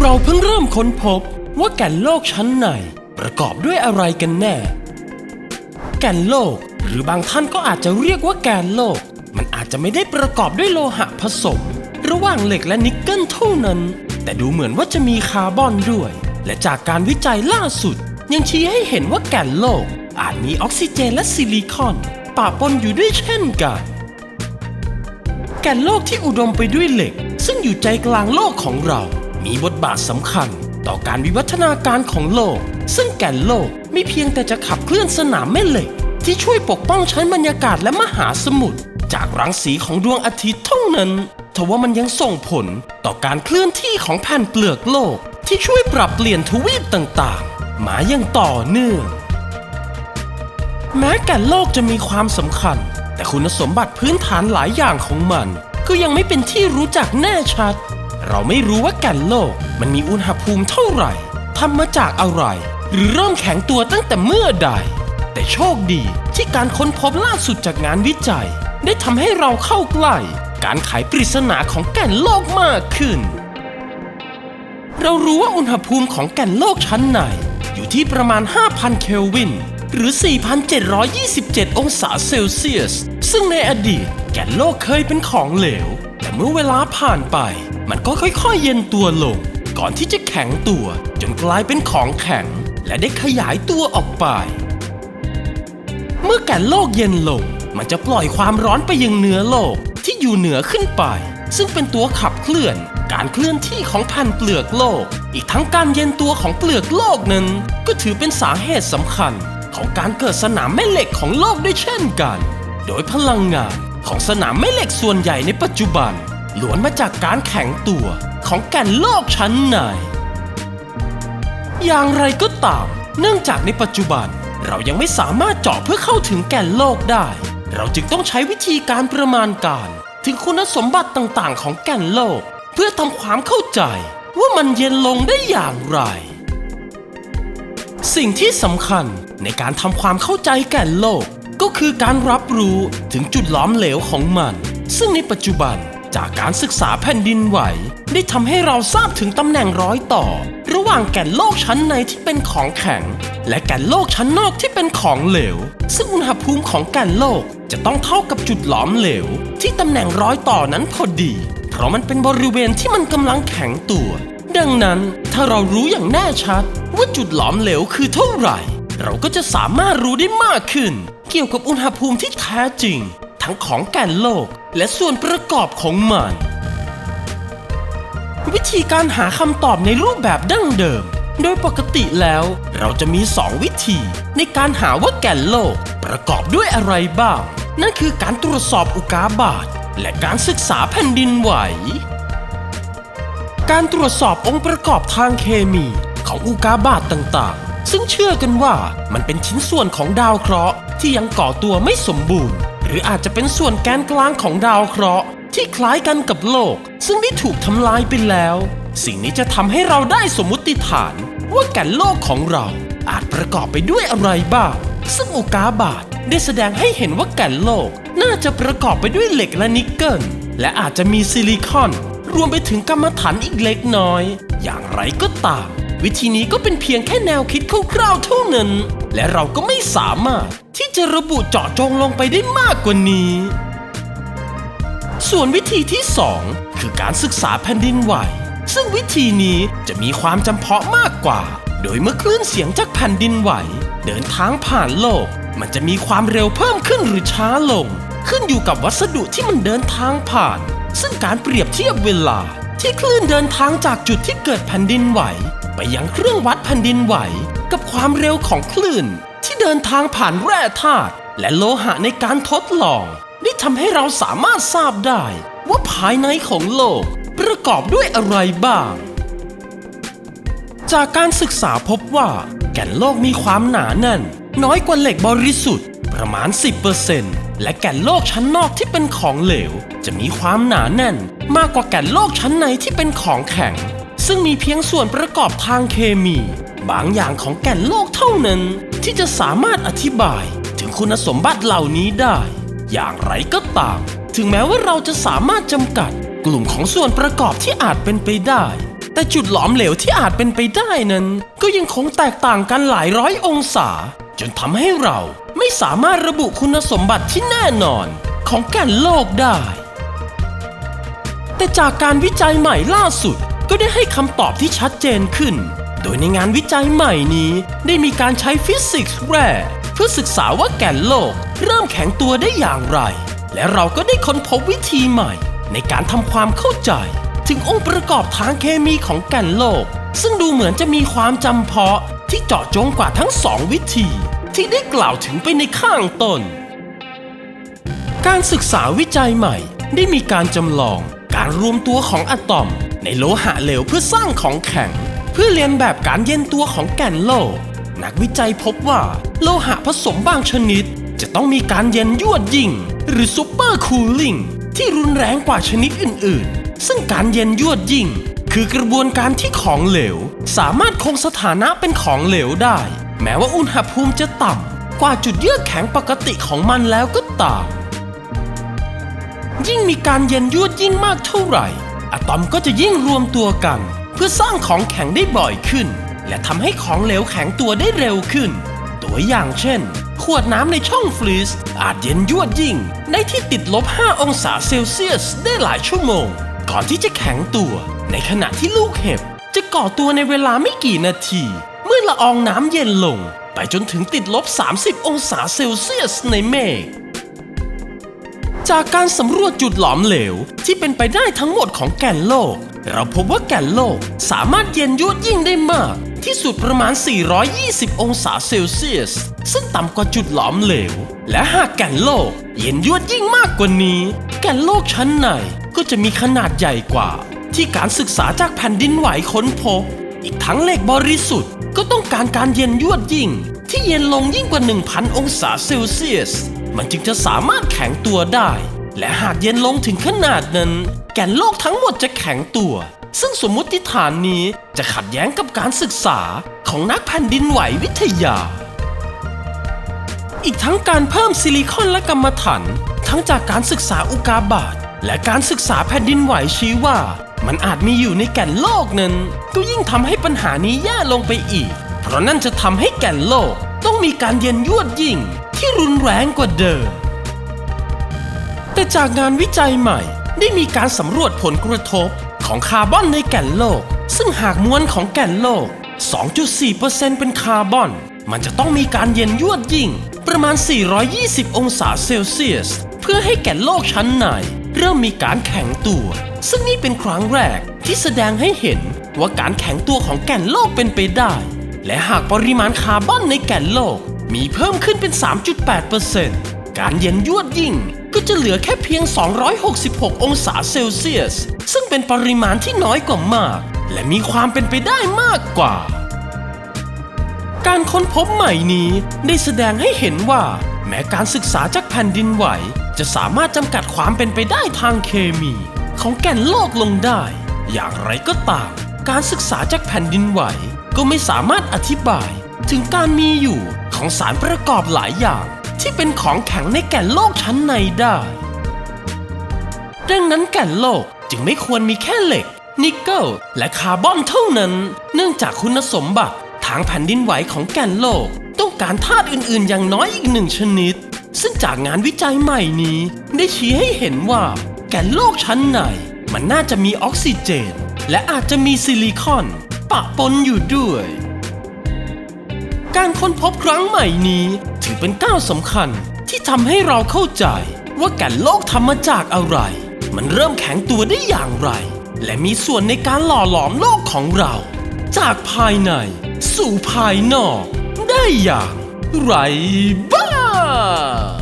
เราเพิ่งเริ่มค้นพบว่าแก่นโลกชั้นในประกอบด้วยอะไรกันแน่ แก่นโลก หรือบางท่านก็อาจจะเรียกว่าแก่นโลก มันอาจจะไม่ได้ประกอบด้วยโลหะผสม ระหว่างเหล็กและนิกเกิลเท่านั้น แต่ดูเหมือนว่าจะมีคาร์บอนด้วย และจากการวิจัยล่าสุด ยังชี้ให้เห็นว่าแก่นโลก อาจมีออกซิเจนและซิลิคอนปะปนอยู่ด้วยเช่นกัน แก่นโลกที่อุดมไปด้วยเหล็ก ซึ่งอยู่ใจกลางโลกของเรา มีบทบาทสำคัญต่อการวิวัฒนาการของโลก ซึ่งแก่นโลกไม่เพียงแต่จะขับเคลื่อนสนามแม่เหล็ก ที่ช่วยปกป้องชั้นบรรยากาศและมหาสมุทรจากรังสีของดวงอาทิตย์เท่านั้นทว่ามันยังส่งผลต่อการเคลื่อนที่ของแผ่นเปลือกโลก ที่ช่วยปรับเปลี่ยนทวีปต่างๆ มาอย่างต่อเนื่อง แม้แก่นโลกจะมีความสำคัญ แต่คุณสมบัติพื้นฐานหลายอย่างของมัน ก็ยังไม่เป็นที่รู้จักแน่ชัด เราไม่รู้ว่าแก่นโลก มันมีอุณหภูมิเท่าไหร่ทำมาจากอะไร หรือเริ่มแข็งตัวตั้งแต่เมื่อใด แต่โชคดีที่การค้นพบล่าสุดจากงานวิจัย ได้ทำให้เราเข้าใกล้ การไขปริศนาของแก่นโลกมากขึ้น เรารู้ว่าอุณหภูมิของแก่นโลกชั้นในอยู่ที่ประมาณ 5,000 เคลวิน หรือ 4,727 องศาเซลเซียส ซึ่งในอดีตแก่นโลกเคยเป็นของเหลว แต่เมื่อเวลาผ่านไป มันก็ค่อยๆเย็นตัวลง ก่อนที่จะแข็งตัว จนกลายเป็นของแข็ง และได้ขยายตัวออกไป เมื่อแก่นโลกเย็นลง มันจะปล่อยความร้อนไปยังเนื้อโลกที่อยู่เหนือขึ้นไป ซึ่งเป็นตัวขับเคลื่อนการเคลื่อนที่ของแผ่นเปลือกโลก อีกทั้งการเย็นตัวของเปลือกโลกนั้น ก็ถือเป็นสาเหตุสำคัญ ของการเกิดสนามแม่เหล็กของโลกด้วยเช่นกัน โดยพลังงานของสนามแม่เหล็กส่วนใหญ่ในปัจจุบัน ล้วนมาจากการแข็งตัวของแก่นโลกชั้นใน อย่างไรก็ตาม เนื่องจากในปัจจุบันเรายังไม่สามารถเจาะเพื่อเข้าถึงแก่นโลกได้ เราจึงต้องใช้วิธีการประมาณการ ถึงคุณสมบัติต่างๆ ของแก่นโลก เพื่อทำความเข้าใจว่ามันเย็นลงได้อย่างไร สิ่งที่สำคัญในการทำความเข้าใจแก่นโลก ก็คือการรับรู้ถึงจุดล้อมเหลวของมัน ซึ่งในปัจจุบัน จากการศึกษาแผ่นดินไหว ได้ทำให้เราทราบถึงตำแหน่งร้อยต่อ ระหว่างแก่นโลกชั้นในที่เป็นของแข็ง และแก่นโลกชั้นนอกที่เป็นของเหลว ซึ่งอุณหภูมิของแก่นโลกจะต้องเท่ากับจุดหลอมเหลว ที่ตำแหน่งร้อยต่อนั้นพอดี เพราะมันเป็นบริเวณที่มันกำลังแข็งตัว ดังนั้นถ้าเรารู้อย่างแน่ชัด ว่าจุดหลอมเหลวคือเท่าไหร่ เราก็จะสามารถรู้ได้มากขึ้น เกี่ยวกับอุณหภูมิที่แท้จริง ทั้งของแก่นโลกและส่วนประกอบของมัน วิธีการหาคำตอบในรูปแบบดั้งเดิม โดยปกติแล้วเราจะมี 2 วิธี ในการหาว่าแก่นโลกประกอบด้วยอะไรบ้าง นั่นคือการตรวจสอบอุกาบาตและการศึกษาแผ่นดินไหว การตรวจสอบองค์ประกอบทางเคมีของอุกาบาตต่างๆ ซึ่งเชื่อกันว่ามันเป็นชิ้นส่วนของดาวเคราะห์ที่ยังก่อตัวไม่สมบูรณ์ รืออาจจะเป็นส่วนแกนกลางของดาวเคราะห์ที่คล้ายกันกับโลก ซึ่งได้ถูกทำลายไปแล้ว สิ่งนี้จะทำให้เราได้สมมุติฐาน ว่าแก่นโลกของเราอาจประกอบไปด้วยอะไรบ้าง ซึ่งอุกาบาตได้แสดงให้เห็นว่าแก่นโลก น่าจะประกอบไปด้วยเหล็กและนิกเกิล และอาจจะมีซิลิคอน รวมไปถึงกรรมฐานอีกเล็กน้อย อย่างไรก็ตาม วิธีนี้ก็เป็นเพียงแค่แนวคิดคร่าวๆเท่านั้น และเราก็ไม่สามารถที่จะระบุเจาะจงลงไปได้มากกว่านี้ ส่วนวิธีที่ 2 คือการศึกษาแผ่นดินไหว ซึ่งวิธีนี้จะมีความจำเพาะมากกว่า โดยเมื่อคลื่นเสียงจากแผ่นดินไหว เดินทางผ่านโลก มันจะมีความเร็วเพิ่มขึ้นหรือช้าลง ขึ้นอยู่กับวัสดุที่มันเดินทางผ่าน ซึ่งการเปรียบเทียบเวลาที่คลื่นเดินทางจากจุดที่เกิดแผ่นดินไหว ยังเครื่องวัดแผ่นดินไหว กับความเร็วของคลื่น ที่เดินทางผ่านแร่ธาตุและโลหะในการทดลอง ได้ทำให้เราสามารถทราบได้ ว่าภายในของโลกประกอบด้วยอะไรบ้าง จากการศึกษาพบว่า แก่นโลกมีความหนาแน่น น้อยกว่าเหล็กบริสุทธิ์ ประมาณ 10%และแก่นโลกชั้นนอกที่เป็นของเหลว จะมีความหนาแน่น มากกว่าแก่นโลกชั้นในที่เป็นของแข็ง ซึ่งมีเพียงส่วนประกอบทางเคมี บางอย่างของแก่นโลกเท่านั้น ที่จะสามารถอธิบายถึงคุณสมบัติเหล่านี้ได้ อย่างไรก็ตาม ถึงแม้ว่าเราจะสามารถจำกัด กลุ่มของส่วนประกอบที่อาจเป็นไปได้ แต่จุดหลอมเหลวที่อาจเป็นไปได้นั้น ก็ยังคงแตกต่างกันหลายร้อยองศา จนทำให้เราไม่สามารถระบุคุณสมบัติที่แน่นอนของแก่นโลกได้ แต่จากการวิจัยใหม่ล่าสุด ก็ได้ให้คำตอบที่ชัดเจนขึ้น โดยในงานวิจัยใหม่นี้ได้มีการใช้ฟิสิกส์แร่เพื่อศึกษาว่าแก่นโลก เริ่มแข็งตัวได้อย่างไร และเราก็ได้ค้นพบวิธีใหม่ ในการทำความเข้าใจ ถึงองค์ประกอบทางเคมีของแก่นโลก ซึ่งดูเหมือนจะมีความจำเพาะที่เจาะจงกว่าทั้งสองวิธี ที่ได้กล่าวถึงไปในข้างต้น การศึกษาวิจัยใหม่ได้มีการจำลองการรวมตัวของอะตอม ในโลหะเหลวเพื่อสร้างของแข็ง เพื่อเรียนแบบการเย็นตัวของแก่นโลก นักวิจัยพบว่าโลหะผสมบางชนิด จะต้องมีการเย็นยวดยิ่ง หรือซูเปอร์คูลิ่งที่รุนแรงกว่าชนิดอื่น ๆ ซึ่งการเย็นยวดยิ่ง คือกระบวนการที่ของเหลว สามารถคงสถานะเป็นของเหลวได้ แม้ว่าอุณหภูมิจะต่ำกว่าจุดเยือกแข็งปกติของมันแล้วก็ตามยิ่งมีการเย็นยวดยิ่งมากเท่าไหร่ อะตอมก็จะยิ่งรวมตัวกัน เพื่อสร้างของแข็งได้บ่อยขึ้น และทำให้ของเหลวแข็งตัวได้เร็วขึ้น ตัวอย่างเช่น ขวดน้ำในช่องฟรีซอาจเย็นยวดยิ่งได้ที่ติดลบ 5 องศาเซลเซียสได้หลายชั่วโมง ก่อนที่จะแข็งตัว ในขณะที่ลูกเห็บ จะก่อตัวในเวลาไม่กี่นาที เมื่อละอองน้ำเย็นลง ไปจนถึงติดลบ 30 องศาเซลเซียสในเมฆ จากการสำรวจจุดหลอมเหลว ที่เป็นไปได้ทั้งหมดของแก่นโลก เราพบว่าแก่นโลกสามารถเย็นยวดยิ่งได้มาก ที่สุดประมาณ 420 องศาเซลเซียส ซึ่งต่ำกว่าจุดหลอมเหลว และหากแก่นโลกเย็นยวดยิ่งมากกว่านี้ แก่นโลกชั้นในก็จะมีขนาดใหญ่กว่า ที่การศึกษาจากแผ่นดินไหวค้นพบ อีกทั้งเหล็กบริสุทธิ์ก็ต้องการการเย็นยวดยิ่ง ที่เย็นลงยิ่งกว่า 1,000 องศาเซลเซียส มันจึงจะสามารถแข็งตัวได้ และหากเย็นลงถึงขนาดนั้น แก่นโลกทั้งหมดจะแข็งตัว ซึ่งสมมติฐานนี้จะขัดแย้งกับการศึกษาของนักแผ่นดินไหววิทยา อีกทั้งการเพิ่มซิลิคอนและกรรมฐานทั้งจากการศึกษาอุกาบาตและการศึกษาแผ่นดินไหวชี้ว่า มันอาจมีอยู่ในแก่นโลกนั้น ก็ยิ่งทำให้ปัญหานี้แย่ลงไปอีก เพราะนั่นจะทำให้แก่นโลกต้องมีการเย็นยวดยิ่ง ที่รุนแรงกว่าเดิม แต่จากงานวิจัยใหม่ได้มีการสำรวจผลกระทบของคาร์บอนในแก่นโลก ซึ่งหากมวลของแก่นโลก 2.4%เป็นคาร์บอน มันจะต้องมีการเย็นยวดยิ่ง ประมาณ 420 องศาเซลเซียส เพื่อให้แก่นโลกชั้นในเริ่มมีการแข็งตัว ซึ่งนี่เป็นครั้งแรกที่แสดงให้เห็นว่าการแข็งตัวของแก่นโลกเป็นไปได้ และหากปริมาณคาร์บอนในแก่นโลก มีเพิ่มขึ้นเป็น 3.8%การเย็นยวดยิ่งก็จะเหลือแค่เพียง 266 องศาเซลเซียส ซึ่งเป็นปริมาณที่น้อยกว่ามาก และมีความเป็นไปได้มากกว่า การค้นพบใหม่นี้ได้แสดงให้เห็นว่า แม้การศึกษาจากแผ่นดินไหว จะสามารถจำกัดความเป็นไปได้ทางเคมี ของแก่นโลกลงได้ อย่างไรก็ตาม การศึกษาจากแผ่นดินไหว ก็ไม่สามารถอธิบาย ถึงการมีอยู่ ของสารประกอบหลายอย่าง ที่เป็นของแข็งในแก่นโลกชั้นในได้ ดังนั้นแก่นโลกจึงไม่ควรมีแค่เหล็ก นิกเกิล และคาร์บอนเท่านั้น เนื่องจากคุณสมบัติทางแผ่นดินไหวของแก่นโลก ต้องการธาตุอื่นๆ อย่างน้อยอีกหนึ่งชนิด ซึ่งจากงานวิจัยใหม่นี้ ได้ชี้ให้เห็นว่า แก่นโลกชั้นในมันน่าจะมีออกซิเจน และอาจจะมีซิลิคอน ปะปนอยู่ด้วย การค้นพบครั้งใหม่นี้ถือเป็นก้าวสำคัญที่ทำให้เราเข้าใจว่าแก่นโลกทำมาจากอะไร มันเริ่มแข็งตัวได้อย่างไร และมีส่วนในการหล่อหลอมโลกของเรา จากภายในสู่ภายนอก ได้อย่างไรบ้าง